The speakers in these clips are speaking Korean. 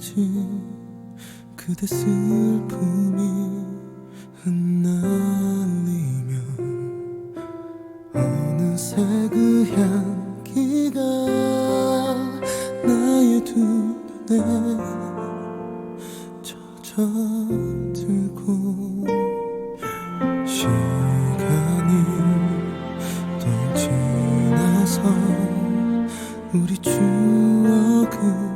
흐려진 그대 슬픔이 흩날리며 어느새 그 향기가 나의 두 눈에 젖어들고 시간이 또 지나서 우리 추억은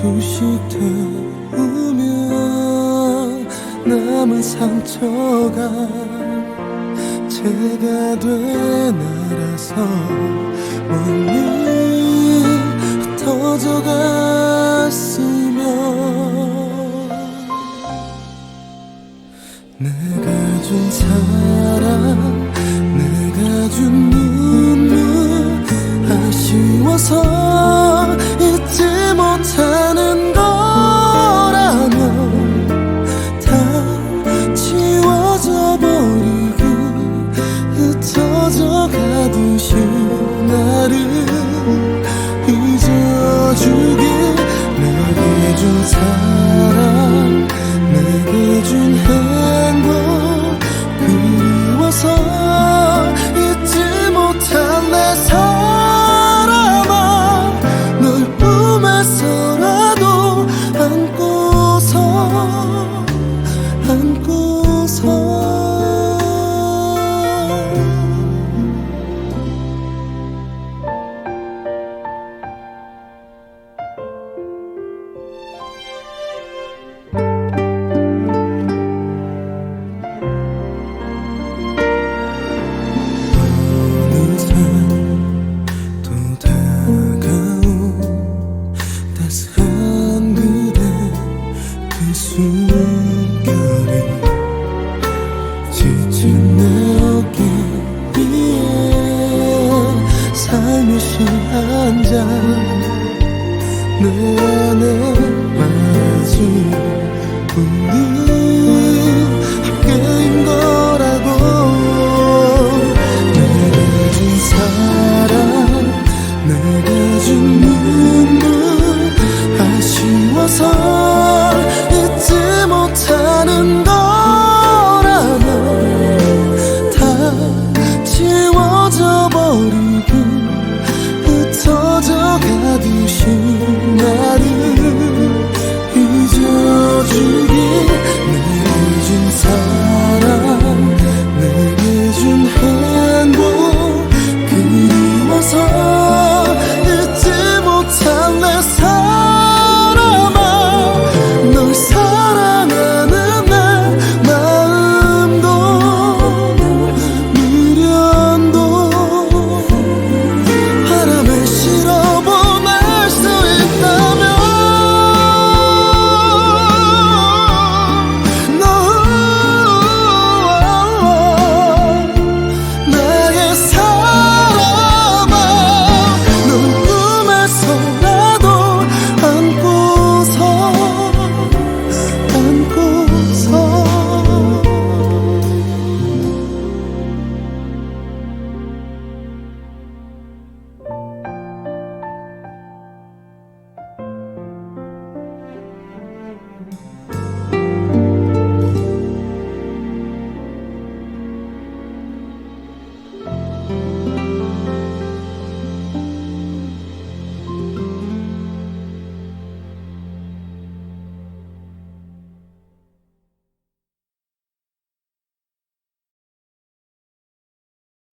둘씩 태우면 남은 상처가 제가 돼 날아서 멀리 갔 就走 한 잔 내내 마주 우리 함께인 거라고 내가 준 사랑 내가 준 눈물 아쉬워서 잊지 못하는 거